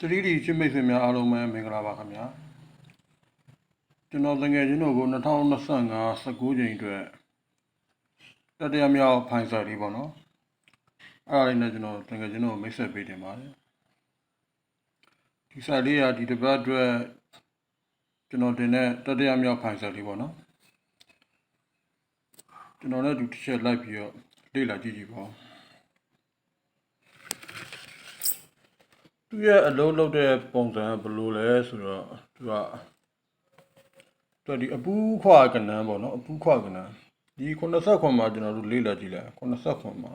3D ချစ်မိတ်ဆွေများအားလုံးပဲမင်္ဂလာပါခင်ဗျာကျွန်တော်တငယ်ချင်းတို့ကို2025 19ချိန်အတွက်တတိယမြောက်ဖိုင်စာလေးပေါ့နော်အဲ့ဒါလေးနဲ့ကျွန်တော်တငယ်ချင်းတို့ကိုမိတ်ဆက်ပေးတင်ပါတယ်ဒီစာလေးကဒီတစ်ပတ်အတွက်ကျွန်တော်တင်တဲ့တတိယမြောက်ဖိုင်စာလေးပေါ့နော်ကျွန်တော်လည်းဒီတစ်ချက်လိုက်ပြီးတော့လေ့လာကြည့်ကြည့်ပါဦး သူရဲ့အလုံးလုံးတဲ့ပုံစံကဘယ်လိုလဲဆိုတော့သူကသူကဒီအပူးခွာကနန်းပေါ့နော်အပူးခွာကနန်းဒီ90ခွန်မှာကျွန်တော်တို့လေ့လာကြည့်လိုက်90ခွန်မှာ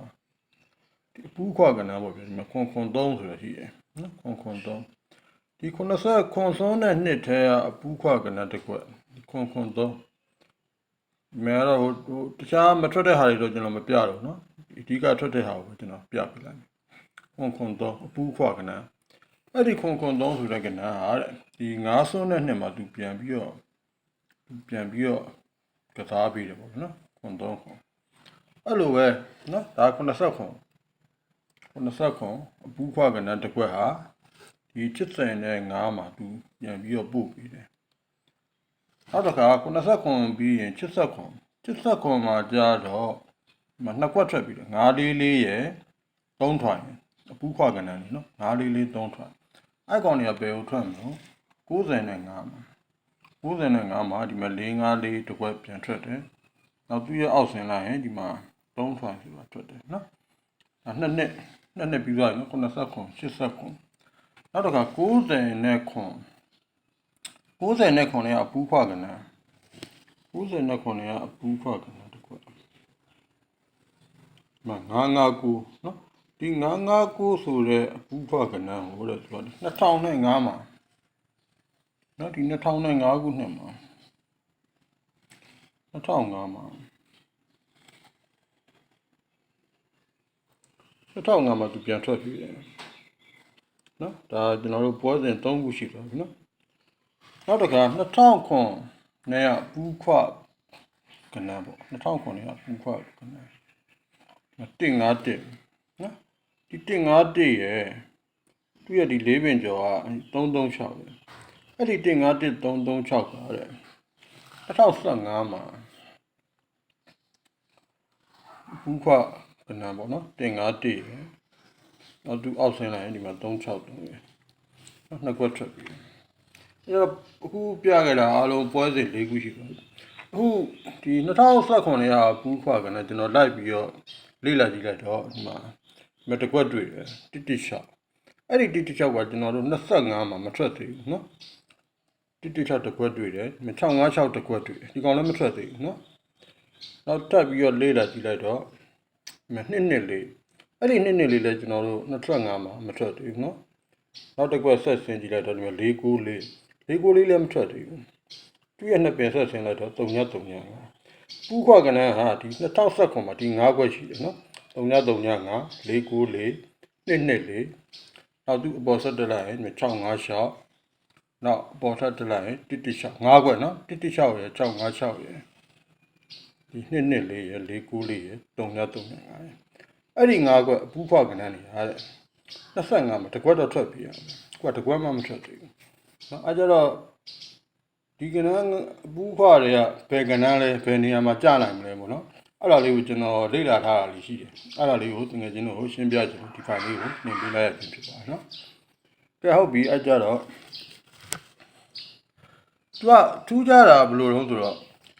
ဒီအပူးခွာကနန်းပေါ့ပြဒီမှာခွန်ခွန်3ဆိုတာရှိတယ်နော်ခွန်ခွန်3ဒီ90ခွန်ဆုံးတဲ့နှစ်ထဲကအပူးခွာကနန်းတစ်ခွက်ဒီခွန်ခွန်3မဲတော့ဟိုဟိုတခြားမထွက်တဲ့ဟာတွေတော့ကျွန်တော်မပြတော့နော်အဓိကထွက်တဲ့ဟာကိုကျွန်တော်ပြပြလိုက်မယ်ခွန်ခွန်3အပူးခွာကနန်း အဲ့ဒီခွန်ခွန်သုံးဆိုတဲ့ကဏ္ဍဟာတဲ့ဒီငါးစွန်းတဲ့နှစ်မှာသူပြန်ပြီးတော့သူပြန်ပြီးတော့ကစားပြီးတယ်ပေါ့နော်ခွန်သုံးခွန်အဲ့လိုပဲနော်ဒါ90ခွန်90ခွန်အပူးခွာကဏ္ဍတစ်ခွက်ဟာဒီချစ်စင်နဲ့ငါးမှာသူပြန်ပြီးတော့ပို့ပြီးတယ်နောက်တစ်ခါ90ခွန်ပြီးရင်ချစ်ဆက်ခွန်ချစ်ဆက်ခွန်မှာကြာတော့ဒီမှာနှစ်ခွက်ထွက်ပြီးတယ်ငါးလေးလေးရယ်သုံးထွိုင်အပူးခွာကဏ္ဍနေနော်ငါးလေးလေးသုံးထွိုင် အဲ့ကောင်တွေကဘယ်ကိုထွက်မလို့95မှာ95မှာဒီမှာ4 5 4တစ်ခွက်ပြန်ထွက်တယ်နောက်သူ့ရဲ့အောက်ဆင်းလိုက်ရင်ဒီမှာ3ထွန်ဆိုတာထွက်တယ်နော်အဲနှစ်နှစ်နှစ်နှစ်ပြီးသွားပြီနော်90ခွန်80ခွန်နောက်တစ်ခါ90နဲ့ခွန်90နဲ့ခွန်တွေကအပူးခွာကနန်း90နဲ့ခွန်တွေကအပူးခွာကနန်းတစ်ခွက်မ959နော် ဒီ959ဆိုတဲ့အပူခွကဏ္ဍဟိုတဲ့သူက2005မှာနော်ဒီ2005ခုနှစ်မှာ2005မှာ2005မှာသူပြန်ထွက်ပြီးတယ်နော်ဒါကျွန်တော်တို့ပွဲစဉ်3ခုရှိသွားပြီနော်နောက်တစ်ခါ2000ခွန်နဲ့အပူခွကဏ္ဍပေါ့2000ခွန်နဲ့အပူခွကဏ္ဍ151နော် ဒီတင်51ရယ်သူရဒီ၄ပင်ကျော်က336ရယ်အဲ့ဒီတင်51 336ပါတဲ့2015မှာဘူးခွကနံပေါ့နော်တင်51ရယ်နောက်သူအောက်ဆင်းလိုက်ရင်ဒီမှာ363ရယ်နောက်နှစ်ခွက်ထွက်ပြီအဲ့တော့အခုပြခဲ့တာအားလုံးပွဲစဉ်၄ခုရှိပါဘူးအခုဒီ2019ခုနှစ်ကဘူးခွကနံကျွန်တော်လိုက်ပြီးတော့လေ့လာကြည့်လိုက်တော့ဒီမှာ မတကွက်တွေ့တယ်တိတိရှောက်အဲ့ဒီတိတိရှောက်ကကျွန်တော်တို့25မှာမထွက်သေးဘူးနော်တိတိရှောက်တကွက်တွေ့တယ်656တကွက်တွေ့တယ်ဒီကောင်လည်းမထွက်သေးဘူးနော်နောက်တက်ပြီးတော့လေးလာကြည့်လိုက်တော့နှစ်နှစ်လေးအဲ့ဒီနှစ်နှစ်လေးလည်းကျွန်တော်တို့25မှာမထွက်သေးဘူးနော်နောက်တစ်ကွက်ဆက်ဆင်းကြည့်လိုက်တော့ဒီမှာ494 494လေးလည်းမထွက်သေးဘူးသူ့ရဲ့နှစ်ပင်ဆက်ဆင်းလိုက်တော့3ည3ညပူးခွက်ကနန်းဟာဒီ2019မှာဒီ9ခွက်ရှိတယ်နော် 3935 494 224နောက်သူအပေါ်ဆက်တက်လိုက်ရင်656နောက်အပေါ်ဆက်တက်လိုက်ရင်116 5ခွက်နော်116ရယ်656ရယ်ဒီ224ရယ်494ရယ်3935ရယ်အဲ့ဒီ5ခွက်အပူဖွားကဏ္ဍနေရတဲ့25မှာတစ်ခွက်တော့ထွက်ပြရမယ်ကွက်တစ်ခွက်မှမထွက်သေးဘူးနော်အဲကြတော့ဒီကဏ္ဍအပူဖွားတွေကဘယ်ကဏ္ဍလဲဘယ်နေရာမှာကြာနိုင်မလဲပေါ့နော် အဲ့ဒါလေးကိုကျွန်တော်လေ့လာထားတာလေးရှိတယ်အဲ့ဒါလေးကိုတကယ်ချင်းတို့ရှင်းပြချင်ဒီ file လေးကိုနှင်ပေးလိုက်ရပြီဖြစ်ပါနော်ကဲဟုတ်ပြီအဲ့ကြတော့သူကထူးခြားတာဘယ်လိုလဲဆိုတော့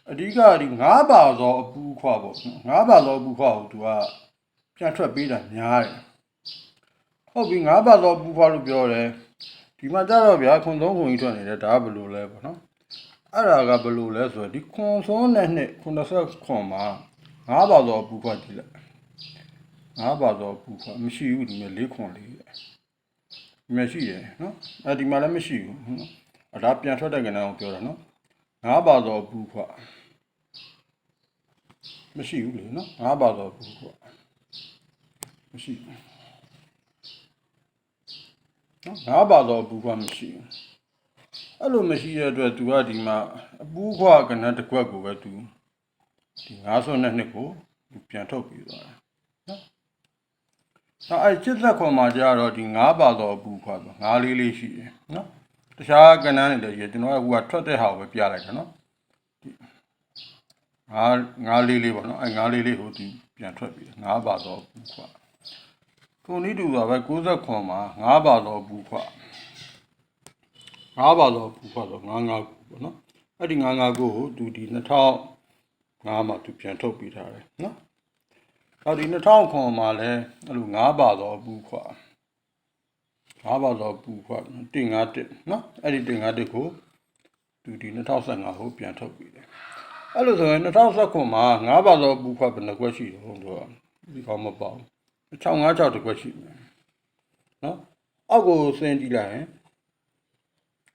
အဓိကဒီ၅ပါသောအပူခွာပေါ့၅ပါသောအပူခွာကိုသူကပြန်ထွက်ပေးတာများတယ်ဟုတ်ပြီ၅ပါသောအပူခွာလို့ပြောတယ်ဒီမှာကြတော့ဗျာခွန်သုံးခွန်ကြီးထွက်နေတယ်ဒါကဘယ်လိုလဲပေါ့နော်အဲ့ဒါကဘယ်လိုလဲဆိုတော့ဒီခွန်ဆုံးတဲ့နှစ်90ခွန်မှာ ငါးပါတော့ပူခွက်ကြည့်လိုက်ငါးပါတော့ပူခွက်မရှိဘူးဒီမဲ့၄ခွန်လေးဒီမဲ့ရှိတယ်နော်အဲဒီမှာလည်းမရှိဘူးနော်အဒါပြန်ထွက်တဲ့ကဏ္ဍကိုပြောတာနော်ငါးပါတော့ပူခွက်မရှိဘူးလေနော်ငါးပါတော့ပူခွက်မရှိဘူးနော်ငါးပါတော့ပူခွက်မရှိဘူးအဲ့လိုမရှိတဲ့အတွက်သူကဒီမှာအပူခွက်ကဏ္ဍတစ်ခွက်ကိုပဲသူ ဒီ92နှစ်ကိုပြန်ထုတ်ပြီးသွားတယ်နော်နောက်အဲ့80ခွန်မှာကျတော့ဒီ9ပါတော့ဘူးခွာဆို9လေးလေးရှိတယ်နော်တခြားကဏ္ဍတွေလည်းရှိတယ်ကျွန်တော်ကဟိုကထွက်တဲ့ဟာကိုပဲပြလိုက်တာနော်ငါးငါးလေးလေးပေါ့နော်အဲ့ငါးလေးလေးကိုဒီပြန်ထွက်ပြီးငါးပါတော့ဘူးခွာခုနည်းတူပါပဲ60ခွန်မှာ9ပါတော့ဘူးခွာ9ပါတော့ဘူးခွာဆို9 9ခုပေါ့နော်အဲ့ဒီ9 9ခုကိုသူဒီ 2005မှာသူပြန်ထုတ်ပြီးထားတယ်နော်အော်ဒီ2000ခွန်မှာလည်းအဲ့လို၅ပါတော့ဘူးခွာ၅ပါတော့ဘူးခွာတင်၅တက်နော်အဲ့ဒီတင်၅တက်ကိုသူဒီ2015ကိုပြန်ထုတ်ပြီးတယ်အဲ့လိုဆိုရင်2010ခွန်မှာ၅ပါတော့ဘူးခွာဘယ်နှကွက်ရှိတော့တော့ဒီကောင်းမပေါ့656တကွက်ရှိမယ်နော်အောက်ကိုစင်းကြည့်လိုက်ရင်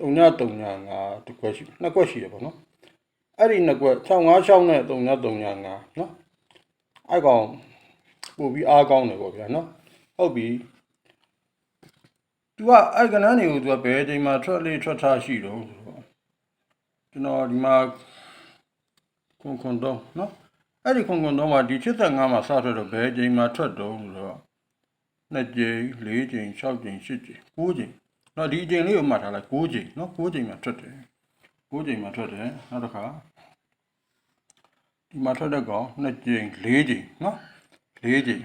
3935တကွက်ရှိနှစ်ကွက်ရှိတယ်ပေါ့နော် အဲ့ဒီနှစ်ကွက်656နဲ့3935နော်အဲ့ကောင်ပို့ပြီးအားကောင်းတယ်ပေါ့ဗျာနော်ဟုတ်ပြီ तू ကအဲ့ကနန်းတွေကို तू ကဘယ်အချိန်မှာထွက်လေထွက်ထားရှိတော့ဆိုတော့ကျွန်တော်ဒီမှာခွန်ခွန်တော့နော်အဲ့ဒီခွန်ခွန်တော့မှာဒီ85မှာစထွက်တော့ဘယ်အချိန်မှာထွက်တော့ဆိုတော့2ကြိမ်4ကြိမ်6ကြိမ်8ကြိမ်9ကြိမ်နော်ဒီအချိန်လေးကိုမှတ်ထားလိုက်9ကြိမ်နော်9ကြိမ်မှာထွက်တယ် 9ကြိမ်မှာထွက်တယ်နောက်တစ်ခါဒီမှာထွက်တဲ့ကောင်2ကြိမ်4ကြိမ်နော်4ကြိမ်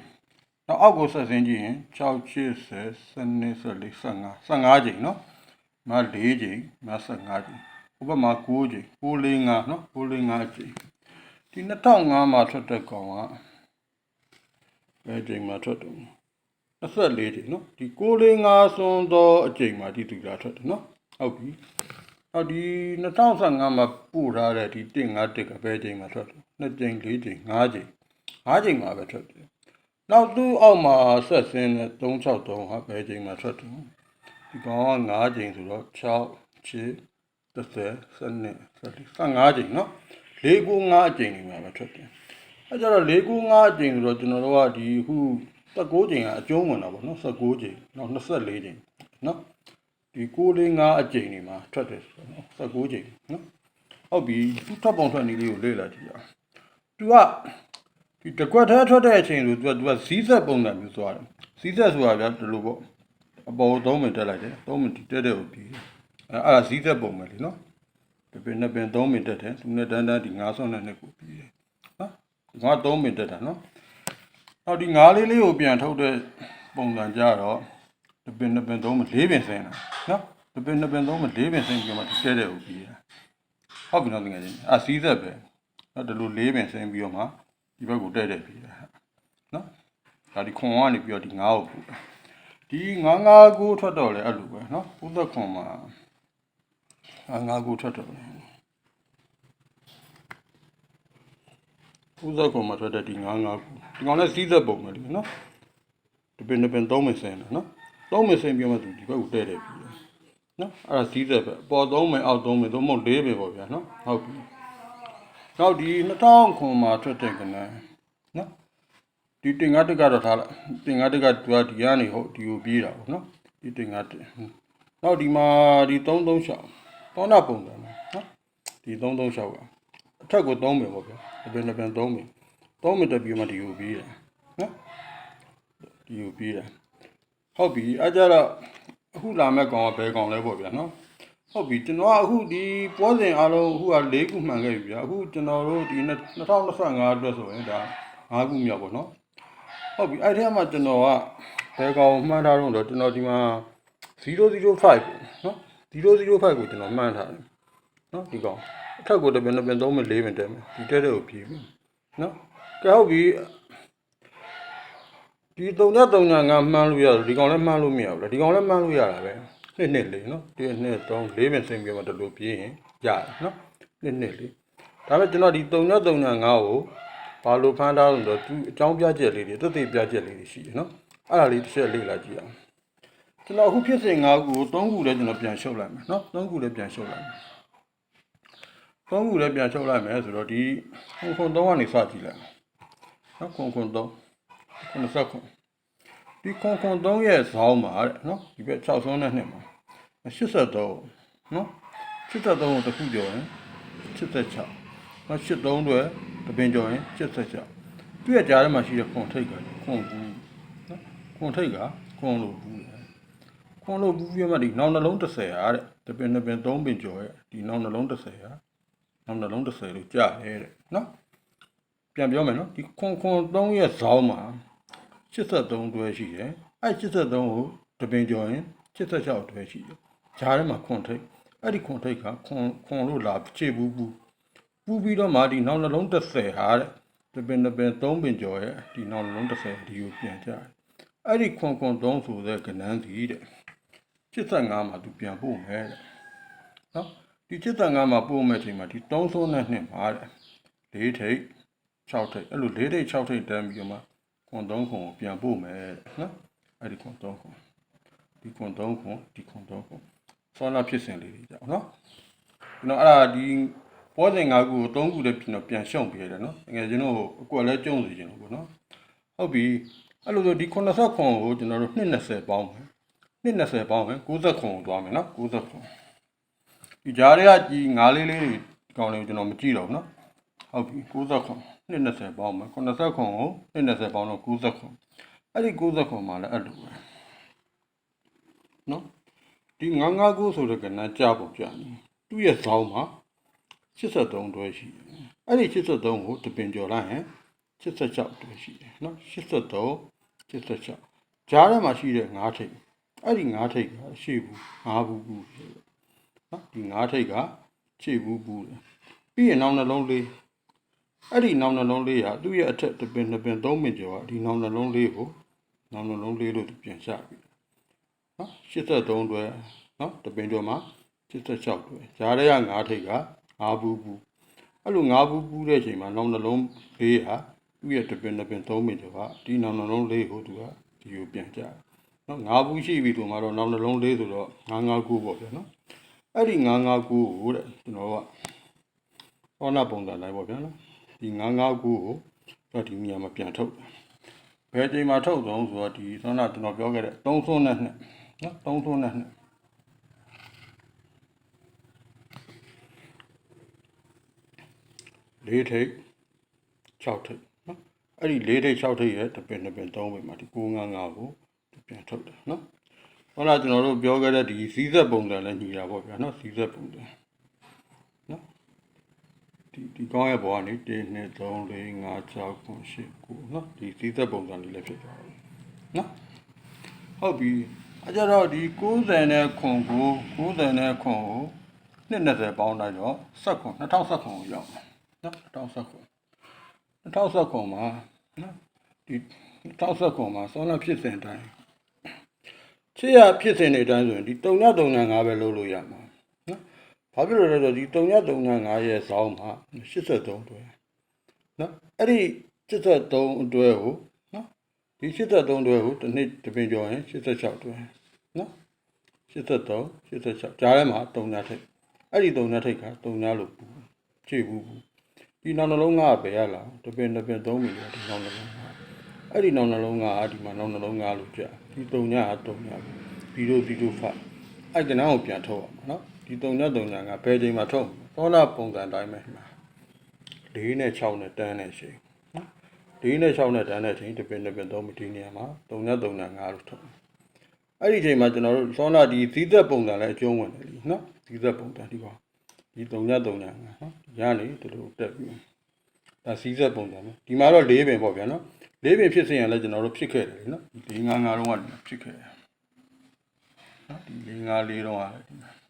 နောက်အောက်ကိုဆက်ဆင်းကြည့်ရင်6 80 12 14 15 15ကြိမ်နော်မ4ကြိမ်မ15ကြိမ်ဥပမာ9ကြိမ်945နော်945ကြိမ်ဒီ2005မှာထွက်တဲ့ကောင်ကဘယ်ကြိမ်မှာထွက်တယ်24ကြိမ်နော်ဒီ945စွန်းသောအကြိမ်မှာဒီသူလာထွက်တယ်နော်ဟုတ်ပြီ အော်ဒီ2015မှာပို့ထားတဲ့ဒီ151ကဘယ်ကြိမ်မှာထွက်တယ်2ကြိမ်4ကြိမ်5ကြိမ်5ကြိမ်မှာပဲထွက်တယ်နောက်သူ့အောက်မှာဆက်ဆင်းတဲ့363ဟာဘယ်ကြိမ်မှာထွက်တယ်ဒီကောင်က5ကြိမ်ဆိုတော့6 6 30 12 15ကြိမ်နော်4 9 5ကြိမ်ဒီမှာပဲထွက်တယ်အဲကြတော့4 9 5ကြိမ်ဆိုတော့ကျွန်တော်တို့ကဒီအခု19ကြိမ်ကအကျုံးဝင်တာပေါ့နော်19ကြိမ်နောက်24ကြိမ်နော်ဒီ6 4 5အကြိမ်ဒီမှာထွက်တယ်ဆိုတော့19ကြိမ်နော်ဟုတ်ပြီသူထပ်ပုံထွက်နည်းလေးကိုလေ့လာကြည့်ရအောင်သူကဒီတကွက်ထဲထွက်တဲ့အချိန်ဆိုသူကသူကဇီးဆက်ပုံစံမျိုးသွားတယ်ဇီးဆက်ဆိုတာဗျာဒီလိုပေါ့အပေါ်3မိနစ်တက်လိုက်တယ်3မိနစ်တက်တဲ့ကိုပြီးအဲအဲ့ဒါဇီးဆက်ပုံပဲလေနော်ပပနှစ်ပင်3မိနစ်တက်တယ်သူနဲ့တန်းတန်းဒီ9ဆွန်းနဲ့နှစ်ကိုပြီးတယ်နော်ငါ3မိနစ်တက်တာနော်နောက်ဒီ9လေးလေးကိုပြန်ထုတ်တဲ့ပုံစံကြတော့ တပင်နှစ်ပင်3မိနစ်4ပင်စင်းတာနော်တပင်နှစ်ပင်3မိနစ်4ပင်စင်းပြီးမှတက်တဲ့ကိုပြီးတယ်ဟုတ်ပြီနော်တကယ်ချင်းအာဇီးဆက်ပဲနော်ဒီလို4ပင်စင်းပြီးတော့မှဒီဘက်ကိုတဲ့တဲ့ပြီးတယ်နော်ဒါဒီခွန်ကနေပြီးတော့ဒီ9ကိုပို့တယ်ဒီ9 9ကိုထွက်တော့လေအဲ့လိုပဲနော်ဥသက်ခွန်မှာ9 9ကိုထွက်တော့လေဥသက်ခွန်မှာထွက်တဲ့ဒီ9 9ကိုဒီကောင်လည်းစီးသက်ပုံပဲလေနော်ဒီပင်ဒီပင်3မစင်းတယ်နော် 3မစင်းပြီးမှသူဒီဘက်ကိုတဲ့တဲ့ပြီးတယ်နော်အဲ့ဒါစီးသက်ပဲအပေါ်3မအောက်3မသို့မဟုတ်4ပဲပေါ့ဗျာနော်ဟုတ်ပြီနောက်ဒီ2000ခွန်မှာထွက်တဲ့ကနန်းနော်ဒီတင်ငါတက်ကတော့ထားလိုက်တင်ငါတက်ကသူကဒီကနေဟုတ်ဒီကိုပြေးတာပေါ့နော်ဒီတင်ငါတက်နောက်ဒီမှာဒီ33ရှောင်းတောင်းတာပုံစံနော်ဒီ33ရှောင်းကအထက်ကို3ပဲပေါ့ဗျာအပြင်အပြင်3ပဲ3မတက်ပြီးမှဒီကိုပြေးတာနော်ဒီကိုပြေးတာ ဟုတ်ပြီအဲကြတော့အခုလာမဲ့ကောင်ကဘယ်ကောင်လဲပေါ့ဗျာနော်ဟုတ်ပြီကျွန်တော်ကအခုဒီပွဲစဉ်အားလုံးအခုက၄ခုမှန်ခဲ့ပြီဗျာအခုကျွန်တော်တို့ဒီ2025အတွက်ဆိုရင်ဒါ၅ခုမြောက်ပေါ့နော်ဟုတ်ပြီအဲ့ဒီမှာကျွန်တော်ကဘယ်ကောင်မှန်းထားတော့တော့ကျွန်တော်ဒီမှာ005ပေါ့နော်005ကိုကျွန်တော်မှန်းထားတယ်နော်ဒီကောင်အထက်ကိုတစ်ပင်တစ်ပင်၃မိနစ်၄မိနစ်တက်မယ်ဒီတက်တဲ့ကိုပြေးပြီနော်ကဲဟုတ်ပြီ ဒီ3.3ညာငါမှန်းလို့ရတယ်ဒီကောင်လည်းမှန်းလို့မရဘူးလေဒီကောင်လည်းမှန်းလို့ရတာပဲနှစ်နှစ်လေးနော်ဒီနှစ်3 4မိနစ်ဆင်းပြီးမှတလို့ပြေးရင်ရတယ်နော်နှစ်နှစ်လေးဒါပေမဲ့ကျွန်တော်ဒီ3.3ညာငါကိုဘာလို့ဖမ်းထားလို့ဆိုတော့သူအကြောင်းပြချက်လေးတွေတက်တက်ပြချက်လေးတွေရှိတယ်နော်အဲ့ဒါလေးတစ်ချက်လေ့လာကြည့်အောင်ကျွန်တော်အခုဖြစ်စဉ်၅ခုကို၃ခုလည်းကျွန်တော်ပြန်ရှုပ်လိုက်မယ်နော်၃ခုလည်းပြန်ရှုပ်လိုက်မယ်၃ခုလည်းပြန်ရှုပ်လိုက်မယ်ဆိုတော့ဒီခွန်ခွန်၃ကနေစကြည့်လိုက်နော်ခွန်ခွန်၃ခုနစခွန် ဒီခွန်ခွန်၃ရဲ့ဇောင်းပါတဲ့နော်ဒီဘက်6ဆုံးနဲ့နှစ်မှာ83နော်83ကိုတစ်ခုပြောရင်86နော်83တွေတပင်ကြော်ရင်86သူ့ရဲ့ကြားထဲမှာရှိတဲ့ခွန်ထိတ်ကခွန်ကူနော်ခွခွန်ထိတ်ကခွန်လို့ဘူးတယ်ခွန်လို့ဘူးပြမှဒီနောက်နှလုံး30ဟာတဲ့တပင်တပင်3ပင်ကျော်ရဲ့ဒီနောက်နှလုံး30ဟာနောက်နှလုံး30လို့ကြားတယ်တဲ့နော်ပြန်ပြောမယ်နော်ဒီခွန်ခွန်3ရဲ့ဇောင်းမှာ 83တွဲရှိတယ်အဲ့83ကိုတပင်ကျော်ရင်86တွဲရှိတယ်ဂျားထဲမှာခွန်ထိတ်အဲ့ဒီခွန်ထိတ်ကခွန်ခွန်လို့လာခြေဘူးဘူးပူပြီးတော့မှဒီနောက်နှလုံး30ဟာတဲ့တပင်တပင်3ပင်ကျော်ရဲ့ဒီနောက်နှလုံး30ဒီကိုပြန်ကြတယ်အဲ့ဒီခွန်ခွန်3ဆိုတဲ့ကဏ္ဍစီတဲ့85မှာသူပြန်ပို့မယ်တဲ့နော်ဒီ85မှာပို့မဲ့ချိန်မှာဒီ3ဆုံးနဲ့နှစ်ပါတဲ့၄ထိတ်6ထိတ်အဲ့လို၄ထိတ်6ထိတ်တန်းပြီးတော့မှ ခွန်3ခွန်ကိုပြန်ပို့မယ်တဲ့နော်အဲ့ဒီခွန်3ခွန်ဒီခွန်3ခွန်ဒီခွန်3ခွန်ဆောနာဖြစ်စဉ်လေးတွေကြောက်နော်ကျွန်တော်အဲ့ဒါဒီပေါ်စဉ်၅ခုကို၃ခုတည်းပြန်တော့ပြန်ရှုံပြရတယ်နော်ငယ်ချင်းတို့အကွက်လဲကျုံစီခြင်းလို့ပေါ့နော်ဟုတ်ပြီအဲ့လိုဆိုဒီ80ခွန်ကိုကျွန်တော်တို့220ပေါင်းမယ်220ပေါင်းမယ်90ခွန်ကိုသွားမယ်နော်90ခွန်ဒီကြားထဲကဒီငါးလေးလေးတွေကောင်းလေးကိုကျွန်တော်မကြည့်တော့ဘူးနော် ဟုတ်ပြီ90ခွန်220ပေါင်းမယ်80ခွန်ကို220ပေါင်းတော့90ခွန်အဲ့ဒီ90ခွန်မှာလည်းအဲ့လိုပဲနော်ဒီ959ဆိုတဲ့ကဏ္ဍကြာပုံကြာနေသူ့ရဲ့ဇောင်းမှာ83တွဲရှိတယ်အဲ့ဒီ83ကိုတပင်ကျော်လိုက်ရင်86တွဲရှိတယ်နော်83 86ဂျားထဲမှာရှိတဲ့9ထိပ်အဲ့ဒီ9ထိပ်ကရှေ့ဘူး9ဘူးဘူးနော်ဒီ9ထိပ်ကရှေ့ဘူးဘူးတယ်ပြီးရင်နောက်နှလုံးလေး အဲ့ဒီနောက်နှလုံးလေးဟာသူ့ရဲ့အထက်တပင်နှစ်ပင်သုံးပင်ကျော်ကဒီနောက်နှလုံးလေးကိုနောက်နှလုံးလေးလို့သူပြန်ချပြီနော်83တွဲနော်တပင်ကျော်မှာ86တွဲဂျားထဲက9ထိပ်က9ဘူးဘူးအဲ့လို9ဘူးဘူးတဲ့အချိန်မှာနောက်နှလုံးလေးဟာသူ့ရဲ့တပင်နှစ်ပင်သုံးပင်ကျော်ကဒီနောက်နှလုံးလေးကိုသူကဒီကိုပြန်ချတယ်နော်9ဘူးရှိပြီဆိုမှတော့နောက်နှလုံးလေးဆိုတော့959ပေါ့ဗျာနော်အဲ့ဒီ959ကိုတဲ့ကျွန်တော်ကဟောနာပုံစံလိုက်ပေါ့ဗျာနော် ဒီ959ကိုတော့ဒီနေရာမှာပြန်ထုတ်တယ်ဘယ်ချိန်မှာထုတ်ဆုံးဆိုတော့ဒီသောနာကျွန်တော်ပြောခဲ့တဲ့3ဆုံးနဲ့နှစ်နော်3ဆုံးနဲ့နှစ်လေးထိပ်6ထိပ်နော်အဲ့ဒီလေးထိပ်6ထိပ်ရဲ့တပင်တပင်3ပင်မှာဒီ955ကိုပြန်ထုတ်တယ်နော်ဟုတ်လားကျွန်တော်တို့ပြောခဲ့တဲ့ဒီစီးဆက်ပုံစံလည်းညီတာပေါ့ဗျာနော်စီးဆက်ပုံစံနော် ဒီဒီကောင်းရဲ့ဘောကနေ1 2 3 4 5 6 9 10 9နော်ဒီစီးဆက်ပုံစံလေးလည်းဖြစ်သွားတယ်နော်ဟုတ်ပြီအကြတော့ဒီ90နဲ့ခွန်ကို90နဲ့ခွန်ကို220ပေါင်းလိုက်တော့ဆက်ခွန်2010ခွန်ကိုရောက်မယ်နော်2010ခွန်2010ခွန်မှာနော်ဒီ2010ခွန်မှာစောနာဖြစ်စဉ်အတိုင်းချစ်ရဖြစ်စဉ်တွေအတိုင်းဆိုရင်ဒီ335ပဲလုပ်လို့ရမှာနော် ဘာဖြစ်လို့လဲဆိုတော့ဒီ335ရဲ့ဇောင်းမှာ83တွဲနော်အဲ့ဒီ83အတွဲကိုနော်ဒီ83တွဲကိုတစ်နှစ်တစ်ပင်ကျော်ရင်86တွဲနော်83 86ကြားထဲမှာ3ညထိပ်အဲ့ဒီ3ညထိပ်က3ညလို့ပူခြေဘူးဘူးဒီနောက်နှလုံးကဘယ်ရလားတစ်ပင်တစ်ပင်3မီဒီဒီနောက်နှလုံးကအဲ့ဒီနောက်နှလုံးကဒီမှာနောက်နှလုံးကလို့ကြာဒီ3ညက3ညဘီရိုဘီရိုဖတ်အဲ့ကနန်းကိုပြန်ထုတ်အောင်နော် ဒီ3ည3ညကဘယ်ချိန်မှာထုတ်သောနာပုံစံတိုင်းပဲမှာ4နဲ့6နဲ့တန်းနဲ့ရှိနော်4နဲ့6နဲ့တန်းနဲ့ချိန်တစ်ပင်တစ်ပင်3မီဒီနေရာမှာ3ည3ည5လို့ထုတ်အဲ့ဒီချိန်မှာကျွန်တော်တို့သောနာဒီသီးသက်ပုံစံလည်းအကျုံးဝင်တယ်လीနော်သီးသက်ပုံစံဒီပါဒီ3ည3ည5နော်ရနေဒီလိုတက်ပြီးဒါစီးဆက်ပုံစံနော်ဒီမှာတော့၄ပင်ပေါ့ဗျာနော်၄ပင်ဖြစ်စင်ရလဲကျွန်တော်တို့ဖြစ်ခဲ့တယ်နော်ဒီ၅၅တော့ကဖြစ်ခဲ့တယ်နော်ဒီ၄၅၄တော့ကလည်းဒီမှာ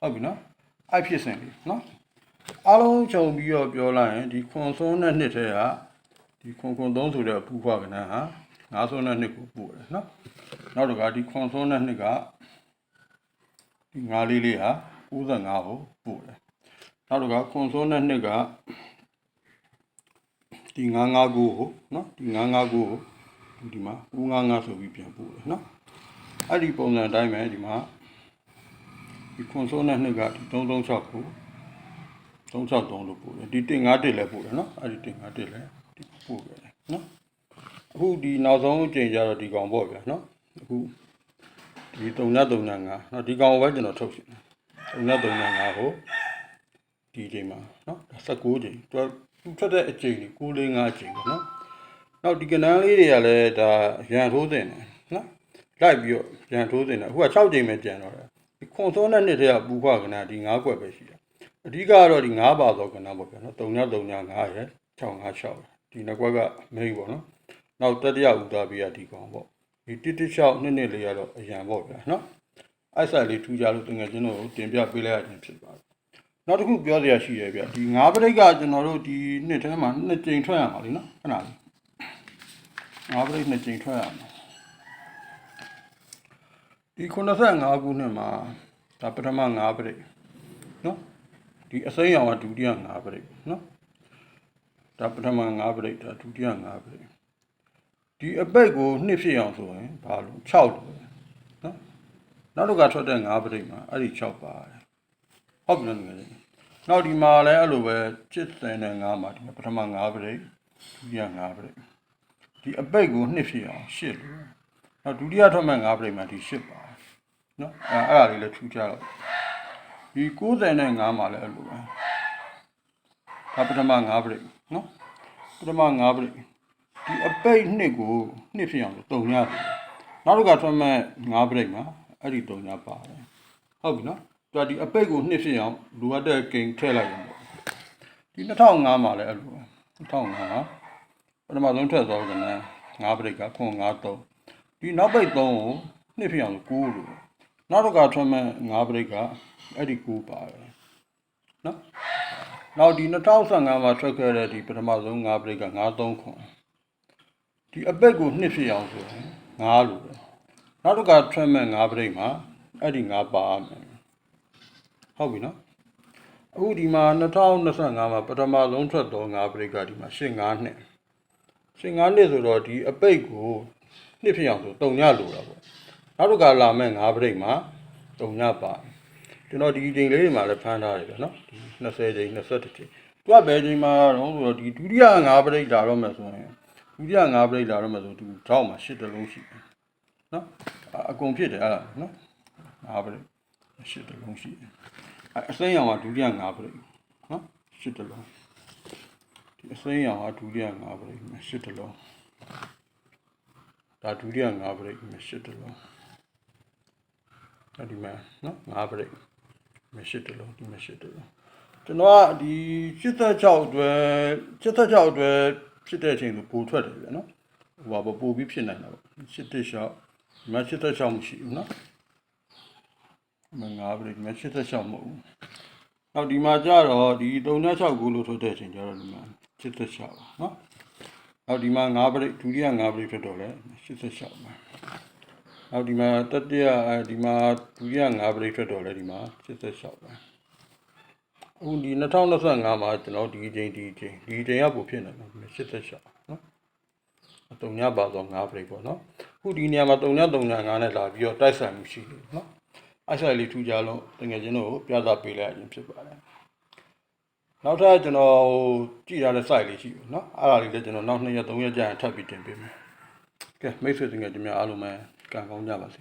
ဟုတ်ပြီနော်အဲ့ဖြစ်စင်လေးနော်အားလုံးခြုံပြီးတော့ပြောလိုက်ရင်ဒီခွန်စွန်းတဲ့နှစ်ထဲကဒီခွန်ခွန်သုံးဆိုတဲ့အပူခွာကဏ္ဍဟာငါးစွန်းတဲ့နှစ်ကိုပို့တယ်နော်နောက်တစ်ခါဒီခွန်စွန်းတဲ့နှစ်ကဒီငါးလေးလေးဟာ95ကိုပို့တယ်နောက်တစ်ခါခွန်စွန်းတဲ့နှစ်ကဒီ959ကိုနော်ဒီ959ကိုဒီမှာ955ဆိုပြီးပြန်ပို့တယ်နော်အဲ့ဒီပုံစံအတိုင်းပဲဒီမှာ ဒီခွန်စွန်းတဲ့နှစ်ကဒီ336ကို363လို့ပို့တယ်ဒီ151လည်းပို့တယ်နော်အဲ့ဒီ151လည်းဒီပို့ခဲ့တယ်နော်အခုဒီနောက်ဆုံးအချိန်ကျတော့ဒီကောင်ပေါ့ဗျာနော်အခုဒီ335နော်ဒီကောင်ကိုပဲကျွန်တော်ထုတ်ရှင်တယ်335ကိုဒီအချိန်မှာနော်19ချိန်သူသူထွက်တဲ့အချိန်ကို645အချိန်ပေါ့နော်နောက်ဒီကနန်းလေးတွေကလည်းဒါရန်ထိုးတင်တယ်နော်လိုက်ပြီးတော့ရန်ထိုးတင်တယ်အခုက6ချိန်ပဲကြံတော့တယ် ဒီခွန်စောနဲ့နှစ်တည်းကပူခွာကနန်းဒီ9ကွက်ပဲရှိတယ်အဓိကကတော့ဒီ9ပါသောကနန်းပေါ့ဗျာနော်3ည3ည9ရယ်656ဒီနှစ်ကွက်ကမိတ်ပေါ့နော်နောက်တတိယဦးသားပေးရဒီကောင်ပေါ့ဒီ116နှစ်နှစ်လေးကတော့အရန်ပေါ့ဗျာနော်အဲ့ဆိုင်လေးထူကြလို့တကယ်ချင်းတို့တင်ပြပေးလိုက်ရခြင်းဖြစ်ပါတယ်နောက်တစ်ခုပြောစရာရှိရဗျဒီ9ပရိတ်ကကျွန်တော်တို့ဒီနှစ်ထဲမှာနှစ်ကြိမ်ထွက်ရမှာလीနော်ခဏလေးငါးပရိတ်နှစ်ကြိမ်ထွက်ရမှာ ဒီ85ခုနှစ်မှာဒါပထမငါးပရိတ်နော်ဒီအစိမ်းရောင်ကဒုတိယငါးပရိတ်နော်ဒါပထမငါးပရိတ်ဒါဒုတိယငါးပရိတ်ဒီအပိတ်ကိုနှစ်ဖြစ်အောင်ဆိုရင်ဘာလို့6လို့ပဲနော်နောက်တစ်ခါထွက်တဲ့ငါးပရိတ်မှာအဲ့ဒီ6ပါတယ်ဟုတ်ပြီနော်ငယ်လေးနောက်ဒီမှာလည်းအဲ့လိုပဲ70နဲ့5မှာဒီမှာပထမငါးပရိတ်ဒုတိယငါးပရိတ်ဒီအပိတ်ကိုနှစ်ဖြစ်အောင်ရှစ်လို့နောက်ဒုတိယထွက်မဲ့၅ပြိမှဒီရှစ်ပါ နော်အဲအဲ့ဒါလေးလည်းထူးခြားတော့ဒီ95မှာလည်းအဲ့လိုပဲဒါပထမ၅ပြိနော်ပထမ၅ပြိဒီအပိတ်နှစ်ကိုနှစ်ဖြစ်အောင်လို့တုံရတယ်နောက်တစ်ခါထွက်မဲ့၅ပြိမှာအဲ့ဒီတုံရပါတယ်ဟုတ်ပြီနော်သူကဒီအပိတ်ကိုနှစ်ဖြစ်အောင်လိုအပ်တဲ့ကိန်းထည့်လိုက်ရင်ပေါ့ဒီ2005မှာလည်းအဲ့လိုပဲ2005မှာပထမဆုံးထွက်သွားကနန်း9ပရိတ်ကခွန်93ဒီနောက်ပိတ်3ကိုနှစ်ဖြစ်အောင်9လို့ နောက်တစ်ခါထွက်မဲ့9ပရိတ်ကအဲ့ဒီ9ပါတယ်နော်နောက်ဒီ2015မှာထွက်ခဲ့တဲ့ဒီပထမဆုံး9ပရိတ်က93ခွန်ဒီအပိတ်ကိုနှစ်ဖြစ်အောင်ဆိုရင်9လို့ပဲနောက်တစ်ခါထွက်မဲ့9ပရိတ်မှာအဲ့ဒီ9ပါမယ်ဟုတ်ပြီနော်အခုဒီမှာ2025မှာပထမဆုံးထွက်တော့9ပရိတ်ကဒီမှာ85နှစ်ရှင်ငါးနှစ်ဆိုတော့ဒီအပိတ်ကိုနှစ်ဖြစ်အောင်ဆိုတုံညလိုတာပေါ့ နောက်တစ်ခါလာမဲ့ငါးပရိတ်မှာတုံညပါကျွန်တော်ဒီချိန်လေးတွေမှာလည်းဖမ်းထားတယ်ဗျာနော်ဒီ20ချိန်21ချိန်သူကဘယ်ချိန်မှာတော့ဆိုတော့ဒီဒုတိယငါးပရိတ်လာတော့မယ်ဆိုရင်ဒုတိယငါးပရိတ်လာတော့မယ်ဆိုသူထောက်မှာ10တလုံးရှိတယ်နော်အကုန်ဖြစ်တယ်အဲ့ဒါနော်ငါးပရိတ်10တလုံးရှိတယ်အစိမ်းရောင်ကဒုတိယငါးပရိတ်နော်10တလုံးဒီအစိမ်းရောင်ကဒုတိယ၅ပရိတ်မှာ၈တလုံးဒါဒုတိယ၅ပရိတ်မှာ၈တလုံး ဒါဒီမှာနော်၅ပရိတ်မှာ၈တလုံးဒီမှာ၈တလုံးကျွန်တော်ကဒီ86အတွက်86အတွက်ဖြစ်တဲ့အချိန်ကိုပိုထွက်တယ်ဗျာနော်ဟိုပါပိုပြီးဖြစ်နိုင်တာပေါ့86ဒီမှာ86မရှိဘူးနော်ဒီမှာ၅ပရိတ်မှာ86မဟုတ်ဘူးနောက်ဒီမှာကြတော့ဒီ36ကိုလို့ထွက်တဲ့အချိန်ကျတော့ဒီမှာ86ပါနော်နောက်ဒီမှာ9ပရိဒုတိယ9ပရိဖြစ်တော့လဲ86ပါ နောက်ဒီမှာတတိယအဲဒီမှာဒုတိယ9ပရိထွက်တော့လဲဒီမှာ86ပါအခုဒီ2025မှာကျွန်တော်ဒီအချိန်ဒီအချိန်ဒီအချိန်ကပိုဖြစ်နေတယ်86နော်အတုံညပါတော့9ပရိပေါ့နော်အခုဒီနေရာမှာ3ည3ည9နဲ့လာပြီးတော့တိုက်ဆိုင်မှုရှိတယ်နော်အဲ့ဆိုင်လေးထူကြလို့တကယ်ချင်းတို့ပြသပေးလိုက်ရင်ဖြစ်ပါတယ်နောက်ထပ်ကျွန်တော်ဟိုကြည့်ရတဲ့ site လေးရှိဘူးเนาะအဲ့ဒါလေးလည်းကျွန်တော်နောက်2ရက်3ရက်ကြာရင်ထပ်ပြီးတင်ပေးမယ်ကဲမိတ်ဆွေတကယ်ချင်းများအားလုံးပဲ ကံကောင်းကြပါစေ